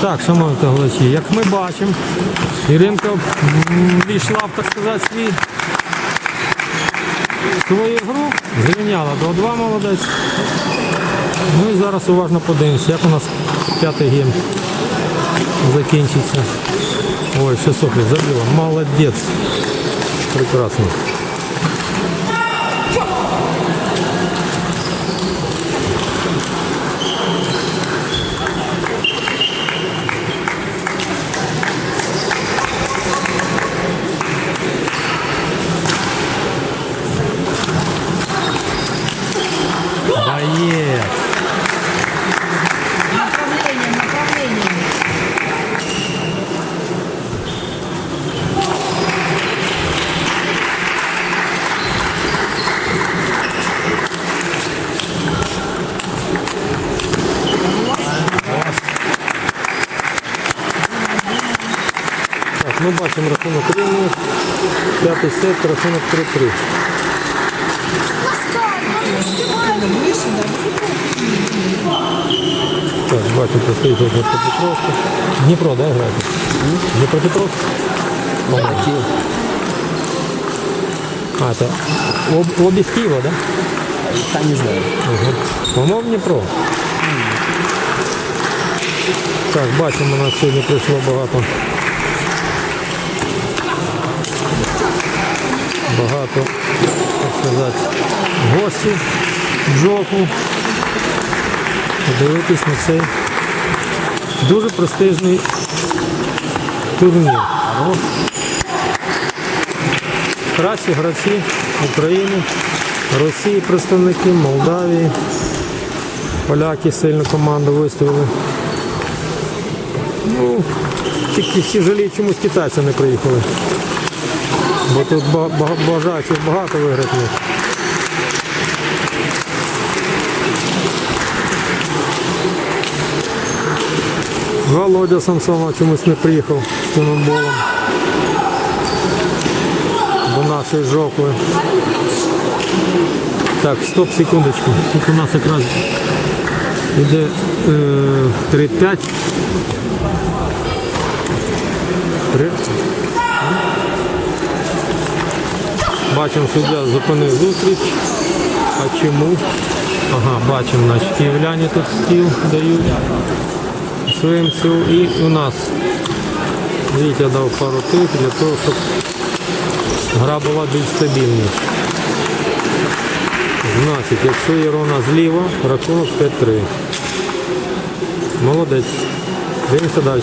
Так, шановні глядачі, як ми бачимо, Іринка війшла так сказати, свій свою гру, зрівняла до 2 молодець. Ну і зараз уважно подивимося, як у нас п'ятий гейм закінчиться. Ой, 600 забила. Молодець. Прекрасно. Ми бачимо рахунок рівний. П'ятий сет, рахунок 3-3. Так, бачимо, стоїть Дніпропетровська. Дніпро, да, граєте? Дніпропетровськ? Локомотив. А, це об, обі з Києва, да? Та не знаю. Угу. Воно в Дніпро. Так, бачимо, у нас сьогодні прийшло багато. Багато, так сказати, гостів в жопу. Подивитись на цей дуже престижний турнір. Кращі гравці України, Росії представники, Молдавії. Поляки сильну команду виставили. Ну, тільки всі жаліють, чомусь китайці не приїхали. Бо тут ба- ба- бажаючих багато виграти. Володя Самсонов чомусь не приїхав з тимболом до нашої жопи. Так, стоп, секундочку. Тут у нас якраз іде е, 3-5. Бачимо, суддя зупинив зустріч. А чому? Ага, бачимо, значить, київляні тут стіл дають свинцю. І у нас Вітя дав пару тих для того, щоб гра була більш стабільніша. Значить, якщо Ірона зліва, рахунок 5-3. Молодець. Дивимося далі.